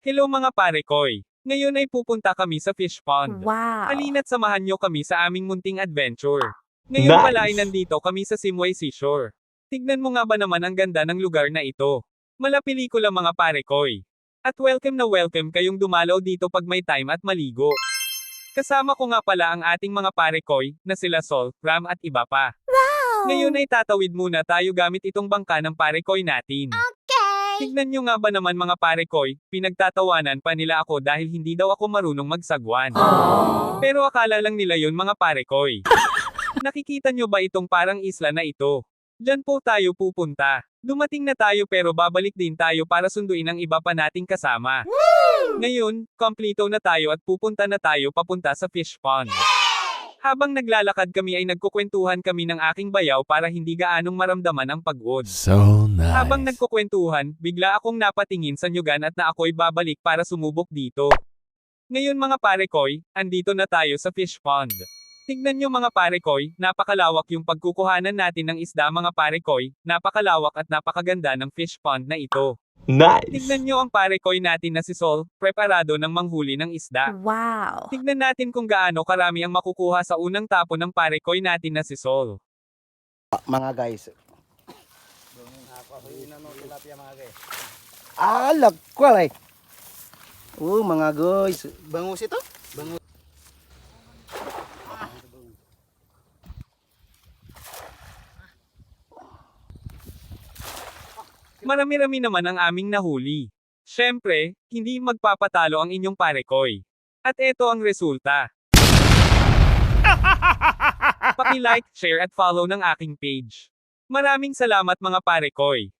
Hello mga pare koy. Ngayon ay pupunta kami sa fish pond. Wow. Halina't samahan nyo kami sa aming munting adventure. Ngayon Nice. pala ay nandito kami sa Simway Seashore. Tignan mo nga ba naman ang ganda ng lugar na ito. Mala pelikula mga pare koy. At welcome na welcome kayong dumalaw dito pag may time at maligo. Kasama ko nga pala ang ating mga pare koy, na sila Sol, Ram at iba pa. Ngayon ay tatawid muna tayo gamit itong bangka ng pare koy natin. Okay. Tignan nyo nga ba naman mga pare koy, pinagtatawanan pa nila ako dahil hindi daw ako marunong magsagwan. Pero akala lang nila yun mga pare koy. Nakikita nyo ba itong parang isla na ito? Diyan po tayo pupunta. Dumating na tayo pero babalik din tayo para sunduin ang iba pa nating kasama. Ngayon, kompleto na tayo at pupunta na tayo papunta sa fish pond. Habang naglalakad kami ay nagkukwentuhan kami ng aking bayaw para hindi gaanong maramdaman ang pagod. So nice. Habang nagkukwentuhan, bigla akong napatingin sa nyugan at na ako'y babalik para sumubok dito. Ngayon mga pare koy, andito na tayo sa fish pond. Tignan nyo mga pare koy, napakalawak yung pagkukuhanan natin ng isda mga pare koy, napakalawak at napakaganda ng fish pond na ito. Nice. Tignan nyo ang pare koy natin na si Sol, preparado ng manghuli ng isda. Wow. Tignan natin kung gaano karami ang makukuha sa unang tapon ng pare koy natin na si Sol. mga guys. Ah, lagkwal eh. Oh, mga guys. Bangus ito? Bangus. Marami-rami naman ang aming nahuli. Siyempre, hindi magpapatalo ang inyong parekoy. At eto ang resulta. Paki-like, share at follow ng aking page. Maraming salamat mga parekoy.